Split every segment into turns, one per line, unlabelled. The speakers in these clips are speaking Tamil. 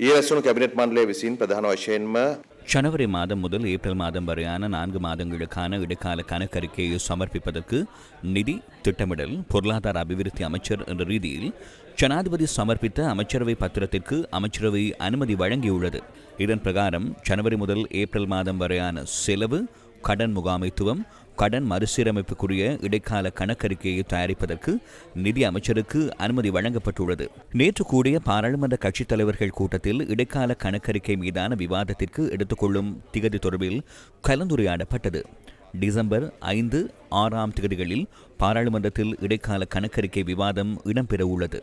ඊයේ රැස්වුණු කැබිනට් මණ්ඩලය විසින් ප්‍රධාන වශයෙන්ම
ஜனவரி மாதம் முதல் ஏப்ரல் மாதம் வரையான நான்கு மாதங்களுக்கான இடைக்கால கணக்கறிக்கையை சமர்ப்பிப்பதற்கு நிதி திட்டமிடல் பொருளாதார அபிவிருத்தி அமைச்சர் என்ற ரீதியில் ஜனாதிபதி சமர்ப்பித்த அமைச்சரவை பத்திரத்திற்கு அமைச்சரவை அனுமதி வழங்கியுள்ளது இதன் பிரகாரம் ஜனவரி முதல் ஏப்ரல் மாதம் வரையான செலவு கடன் முகாமைத்துவம் கடன் மறுசீரமைப்புக்குரிய இடைக்கால கணக்கறிக்கையை தயாரிப்பதற்கு நிதி அமைச்சருக்கு அனுமதி வழங்கப்பட்டுள்ளது. நேற்று கூடிய பாராளுமன்ற கட்சித் தலைவர்கள் கூட்டத்தில் இடைக்கால கணக்கறிக்கை மீதான விவாதத்திற்கு எடுத்துக்கொள்ளும் திகதி தொடர்பில் கலந்துரையாடப்பட்டது. டிசம்பர் ஐந்து ஆறாம் திகதிகளில் பாராளுமன்றத்தில் இடைக்கால கணக்கறிக்கை விவாதம் இடம்பெறவுள்ளது.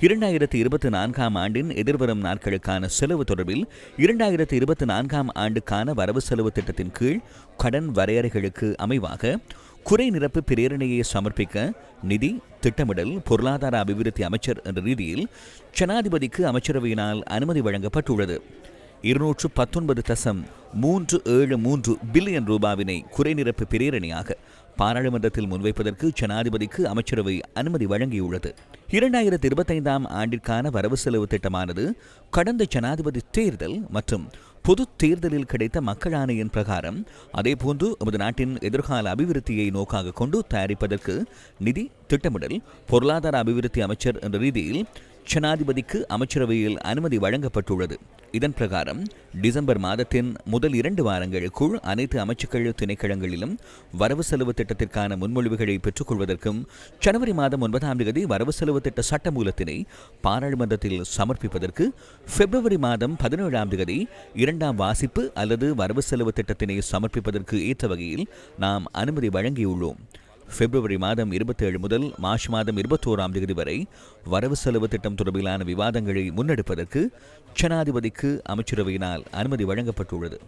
இரண்டாயிரத்தி இருபத்தி நான்காம் ஆண்டின் எதிர்வரும் நாட்களுக்கான செலவு தொடர்பில் இரண்டாயிரத்தி இருபத்தி நான்காம் ஆண்டுக்கான வரவு செலவு திட்டத்தின் கீழ் கடன் வரையறைகளுக்கு அமைவாக குறை நிரப்பு பிரேரணையை சமர்ப்பிக்க நிதி திட்டமிடல் பொருளாதார அபிவிருத்தி அமைச்சர் என்ற ரீதியில் ஜனாதிபதிக்கு அமைச்சரவையினால் அனுமதி வழங்கப்பட்டுள்ளது. இருநூற்று பத்தொன்பது தசம் மூன்று ஏழு மூன்று பில்லியன் ரூபாவினை குறைநிரப்பு பிரேரணையாக பாராளுமன்றத்தில் முன்வைப்பதற்கு ஜனாதிபதிக்கு அமைச்சரவை அனுமதி வழங்கியுள்ளது. இரண்டாயிரத்தி இருபத்தைந்தாம் ஆண்டிற்கான வரவு செலவு திட்டமானது கடந்த ஜனாதிபதி தேர்தல் மற்றும் பொது தேர்தலில் கிடைத்த மக்கள் ஆணையின் பிரகாரம் அதேபோன்று நமது நாட்டின் எதிர்கால அபிவிருத்தியை நோக்காக கொண்டு தயாரிப்பதற்கு நிதி திட்டமிடல் பொருளாதார அபிவிருத்தி அமைச்சர் என்ற ரீதியில் ஜனாதிபதிக்கு அமைச்சரவையில் அனுமதி வழங்கப்பட்டுள்ளது. இதன் பிரகாரம் டிசம்பர் மாதத்தின் முதல் இரண்டு வாரங்களுக்குள் அனைத்து அமைச்சுக்கள் திணைக்களங்களிலும் வரவு செலவு திட்டத்திற்கான முன்மொழிவுகளை பெற்றுக்கொள்வதற்கும் ஜனவரி மாதம் ஒன்பதாம் தேதி வரவு செலவு திட்ட சட்டமூலத்தினை பாராளுமன்றத்தில் சமர்ப்பிப்பதற்கு பிப்ரவரி மாதம் பதினேழாம் தேதி இரண்டாம் வாசிப்பு அல்லது வரவு செலவு திட்டத்தினை சமர்ப்பிப்பதற்கு ஏற்ற வகையில் நாம் அனுமதி வழங்கியுள்ளோம். பிப்ரவரி மாதம் இருபத்தேழு முதல் மார்ச் மாதம் இருபத்தோராம் தேதி வரை வரவு செலவு திட்டம் தொடர்பிலான விவாதங்களை முன்னெடுப்பதற்கு ஜனாதிபதிக்கு அமைச்சரவையினால் அனுமதி வழங்கப்பட்டுள்ளது.